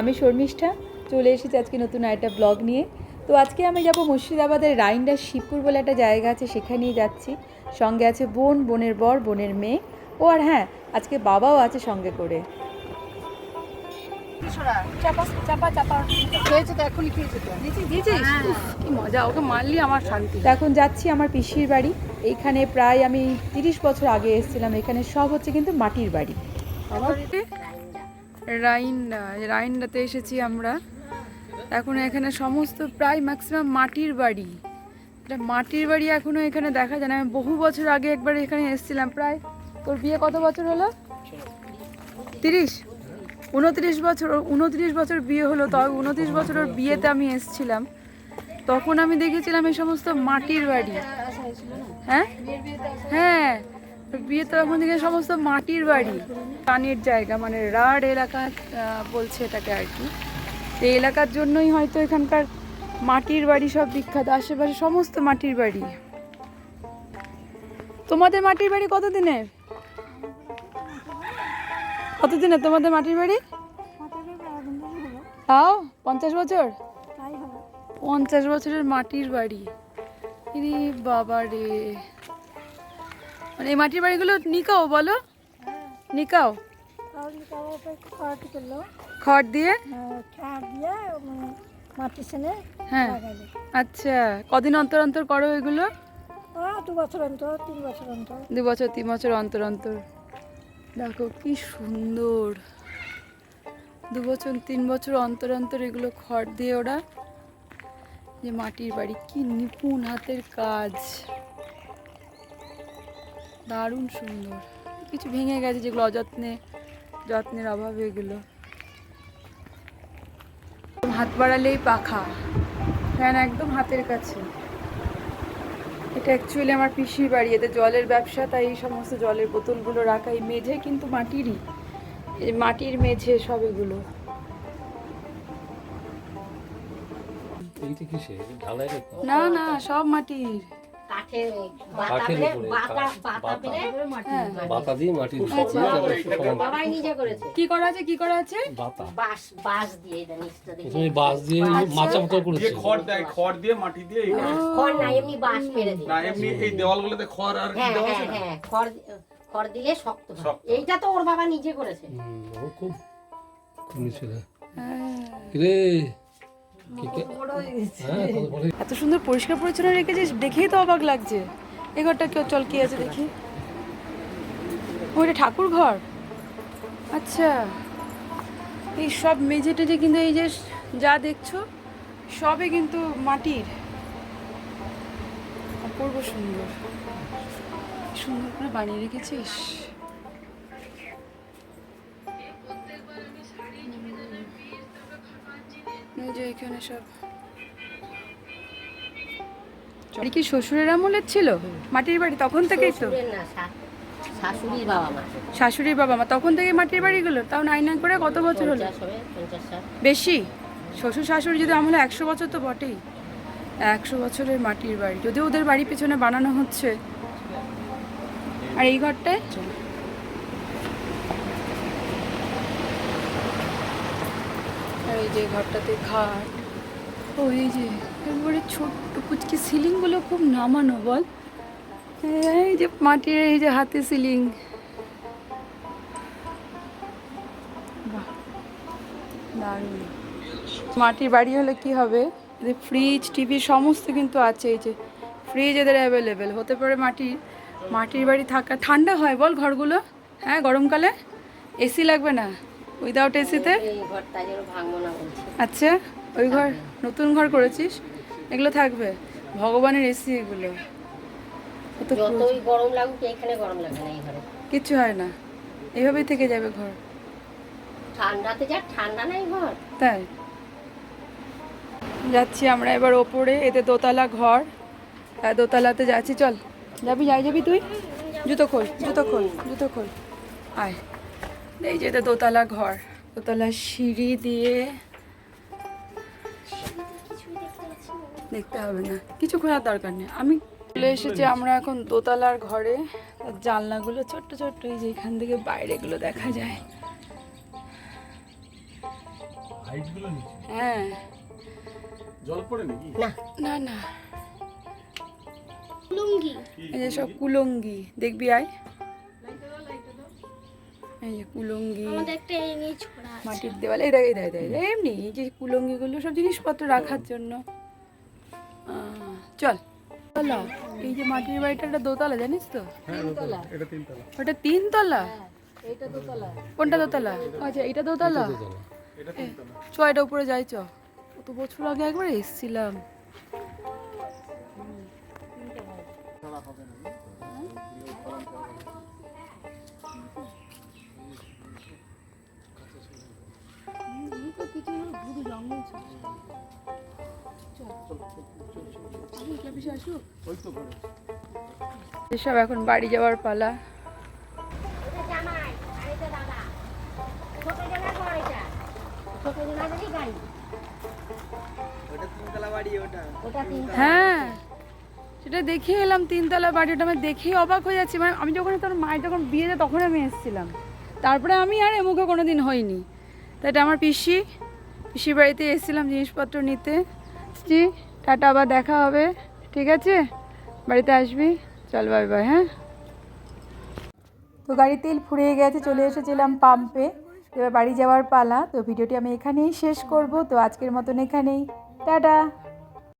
আমি শর্মিষ্ঠা চলে এসেছি আজকে নতুন একটা ব্লগ নিয়ে। তো আজকে আমি যাব মুর্শিদাবাদের রাইন্ডা শিবপুর বলে একটা জায়গা আছে সেখানেই যাচ্ছি। সঙ্গে আছে বোন বোনের বর বোনের মেয়ে। ও আর হ্যাঁ আজকে বাবাও আছে সঙ্গে করে। তো এখন যাচ্ছি আমার পিসির বাড়ি। এইখানে প্রায় আমি তিরিশ বছর আগে এসেছিলাম এখানে সব হচ্ছে কিন্তু মাটির বাড়ি। রাইন্ডা, রাইন্ডাতে এসেছি আমরা। এখন এখানে সমস্ত প্রায় ম্যাক্সিমাম মাটির বাড়ি। এটা মাটির বাড়ি এখনও এখানে দেখা যায় না। আমি বহু বছর আগে একবার এখানে এসেছিলাম। প্রায় তোর বিয়ে কত বছর হলো? তিরিশ? উনত্রিশ বছর উনত্রিশ বছর বিয়ে হলো। তবে উনত্রিশ বছর ওর বিয়েতে আমি এসেছিলাম। তখন আমি দেখেছিলাম এই সমস্ত মাটির বাড়ি। হ্যাঁ? হ্যাঁ। বিয়ে তো এখন থেকে সমস্ত মাটির বাড়ি পানির জায়গা মানে রাড এলাকা বলছে এটাকে আর কি। এই এলাকার জন্যই হয়তো এখানকার মাটির বাড়ি সব বিখ্যাত আশেপাশে সমস্ত মাটির বাড়ি। তোমাদের মাটির বাড়ি কতদিনের কতদিনের তোমাদের মাটির বাড়ি? তাও? পঞ্চাশ বছর? পঞ্চাশ বছরের মাটির বাড়ি। বাবা রে। মানে এই মাটির বাড়িগুলো নিকাও বলো? নিকাও? খড় দিয়ে? মাটি সেনে হ্যাঁ। আচ্ছা কদিন অন্তর অন্তর করো এগুলো? দু বছর অন্তর তিন বছর অন্তর। দু বছর তিন বছর অন্তর অন্তর। দেখো কি সুন্দর। দু বছর তিন বছর অন্তর অন্তর এগুলো খড় দিয়ে ওরা যে মাটির বাড়ি। কি নিপুণ হাতের কাজ। দারুণ সুন্দর। কিছু ভেঙে গেছে যেগুলো অযত্নে যত্নের অভাবে এগুলো। হাত বাড়ালেই পাখা। ফ্যান একদম হাতের কাছে। এটা অ্যাকচুয়ালি আমার পিসির বাড়ি এতে জলের ব্যবসা তাই এই সমস্ত জলের বোতলগুলো রাখা। এই মেঝে কিন্তু মাটিরই। মাটির মেঝে সব এগুলো। না না সব মাটির। কাঠের কাঠের বাতা উপরে, বাতা কাঠ, বাতা বাতা। পেরে বাতা দিয়ে মাটির। তারপরে সমান। বাবাই নিজে করেছে। কি করা আছে কি করা আছে? বাতা। বাঁশ বাঁশ দিয়ে এটা নিচটা দেখি। প্রথমে দিয়ে মাচা মতো করেছে। খড় দেয় খড় দিয়ে মাটি দিয়ে খড় না এমনি বাঁশ মেরে দিই। না এমনি এই দেওয়ালগুলোতে খড় আর কি দেওয়া আছে হ্যাঁ খড় খড় দিলে শক্ত হয়। এইটা তো ওর বাবা নিজে করেছে। ও খুব ছিল। রে এত সুন্দর পরিষ্কার পরিচ্ছন্ন রেখেছিস দেখেই তো অবাক লাগছে। এ ঘরটা কেউ চল কি আছে দেখি। ওইটা ঠাকুর ঘর? আচ্ছা। এই সব মেঝে টেঝে কিন্তু এই যে যা দেখছ সবে কিন্তু মাটির। অপূর্ব সুন্দর। সুন্দর করে বানিয়ে রেখেছিস? যে এখানে সব। বাড়ি কি শ্বশুরের আমলের ছিল? মাটির বাড়ি তখন থেকেই তো? শাশুড়ির বাবা মা। শাশুড়ির বাবা মা তখন থেকে মাটির বাড়িগুলো? তাও নাইন নাইন করে কত বছর হলো? বেশি? শ্বশুর শাশুড়ি যদি আমলে একশো বছর তো বটেই। একশো বছরের মাটির বাড়ি। যদি ওদের বাড়ি পেছনে বানানো হচ্ছে। আর এই ঘরটায়? এই যে ঘরটাতে খাট ও এই যে একবারে ছোট্ট কুচকি সিলিংগুলো খুব নামানো, বল। এই যে মাটির এই যে হাতে সিলিং। দারুণ। মাটির বাড়ি হলে কি হবে? ফ্রিজ টিভি সমস্ত কিন্তু আছে, এই যে ফ্রিজ এদের অ্যাভেলেবেল হতে পারে মাটির মাটির বাড়ি থাকা, ঠান্ডা হয়, বল ঘরগুলো? হ্যাঁ গরমকালে? এসি লাগবে না? উইদাউট এসিতে আচ্ছা ওই ঘর? নতুন ঘর করেছিস? এগুলো থাকবে? ভগবানের এসি এগুলো। যতই গরম লাগুক এখানে গরম লাগে না এই ঘরে। কিচ্ছু হয় না। এইভাবেই থেকে যাবে ঘর। ঠান্ডাতে যা ঠান্ডা নাই ঘর। তাই। যাচ্ছি আমরা এবার ওপরে এতে দোতলা ঘর। হ্যাঁ দোতলাতে যাচ্ছি চল। যাবি যাই যাবি তুই? জুতো খোল জুতো খোল জুতো খোল। আয়। এই যে এতে দোতলা ঘর। দোতলা সিঁড়ি দিয়ে দেখতে হবে না। কিছু খোঁজার দরকার নেই। আমি চলে এসেছি আমরা এখন দোতলার ঘরে। আর জানলাগুলো ছোট্ট ছোট্ট এই যে এখান থেকে বাইরেগুলো দেখা যায়। হ্যাঁ। জল পড়ে নাকি? না। না লুঙ্গি এই যে সব কুলঙ্গি। দেখবি আয়। এই যে কুলঙ্গি মাটির দেওয়ালে দেখ, এই দেখ, এমনি এই যে কুলঙ্গিগুলো সব জিনিসপত্র রাখার জন্য। চল দোতলা এই যে মাটির বাড়িটা একটা দোতলা জানিস তো? এটা তিনতলা। ওটা তিনতলা? কোনটা দোতলা? আচ্ছা এটা দোতলা। চ এটা উপরে যাই চ। কত বছর আগে একবার এসছিলাম। এসব এখন বাড়ি যাওয়ার পালা। হ্যাঁ সেটা দেখে এলাম তিনতলা বাড়ি, ওটা আমি দেখেই অবাক হয়ে যাচ্ছি। মানে আমি যখন তোর মায়ের যখন বিয়ে দেয় তখন আমি এসেছিলাম। তারপরে আমি আর এ মুখে কোনো দিন হইনি। তো এটা আমার পিসি। পিসির বাড়িতে এসেছিলাম জিনিসপত্র নিতে। জি, টাটা, আবার দেখা হবে। ঠিক আছে? বাড়িতে আসবি? চল বাই বাই হ্যাঁ? তো গাড়ির তেল ফুরিয়ে গেছে, চলে এসেছিলাম পাম্পে। এবার বাড়ি যাওয়ার পালা। তো ভিডিওটি আমি এখানেই শেষ করব। তো আজকের মতন এখানেই। টাটা!